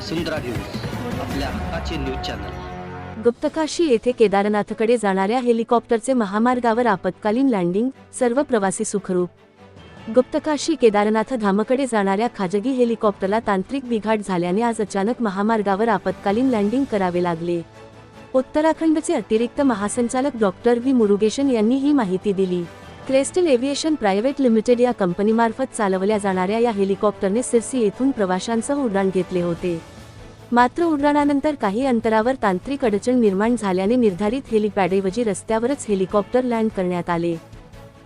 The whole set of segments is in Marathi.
वसुंधरा न्यूज आपल्या हक्काचे न्यूज चॅनल. गुप्तकाशी येथे केदारनाथकडे जाणाऱ्या हेलिकॉप्टरचे महामार्गावर आपत्कालीन लँडिंग सर्व प्रवासी सुखरूप. गुप्तकाशी केदारनाथ धामकडे जाणाऱ्या खाजगी हेलिकॉप्टरला तांत्रिक बिघाड झाल्याने आज अचानक महामार्गावर आपत्कालीन लँडिंग करावे लागले. उत्तराखंडचे अतिरिक्त महासंचालक डॉक्टर व्ही. मुरुगेशन यांनी ही माहिती दिली. क्रेस्टल एव्हिएशन प्रायव्हेट लिमिटेड या कंपनीमार्फत चालवल्या जाणाऱ्या या हेलिकॉप्टरने सिरसी येथून प्रवाशांसह उड्डाण घेतले होते. मात्र उड्डाणानंतर काही अंतरावर तांत्रिक अडचण निर्माण झाल्याने निर्धारित हेलिपॅडऐवजी रस्त्यावरच हेलिकॉप्टर लँड करण्यात आले.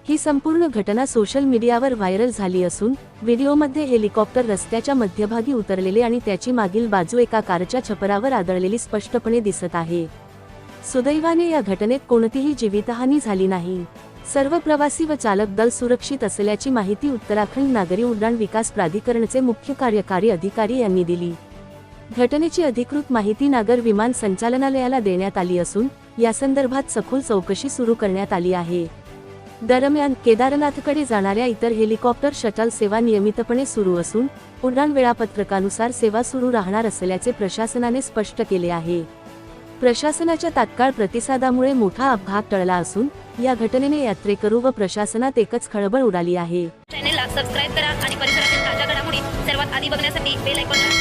ही संपूर्ण घटना सोशल मीडियावर व्हायरल झाली असून व्हिडिओमध्ये हेलिकॉप्टर रस्त्याच्या मध्यभागी उतरलेले आणि त्याची मागील बाजू एका कारच्या छपरावर आदळलेली स्पष्टपणे दिसत आहे. सुदैवाने या घटनेत कोणतीही जीवितहानी झाली नाही. सर्व प्रवासी व चालक दल सुरक्षित असल्याची माहिती उत्तराखंड नागरी उड्डाण विकास प्राधिकरणचे मुख्य कार्यकारी अधिकारी यांनी दिली. घटनेची अधिकृत माहिती नागर विमान संचालनालयाला देण्यात आली असून यासंदर्भात सखोल चौकशी सुरू करण्यात आली आहे. दरम्यान केदारनाथकडे जाणाऱ्या इतर हेलिकॉप्टर शटल सेवा नियमितपणे सुरू असून उड्डाण वेळापत्रकानुसार सेवा सुरू राहणार असल्याचे प्रशासनाने स्पष्ट केले आहे. प्रशासनाच्या तात्काळ प्रतिसादामुळे मोठा अपघात टळला असून या घटनेने यात्रेकरू व प्रशासनात एकच खळबळ उडाली आहे. चॅनेलला सबस्क्राईब करा आणि परिसरातील ताज्या घडामोडी सर्वात आधी बघण्यासाठी बेल आयकॉनला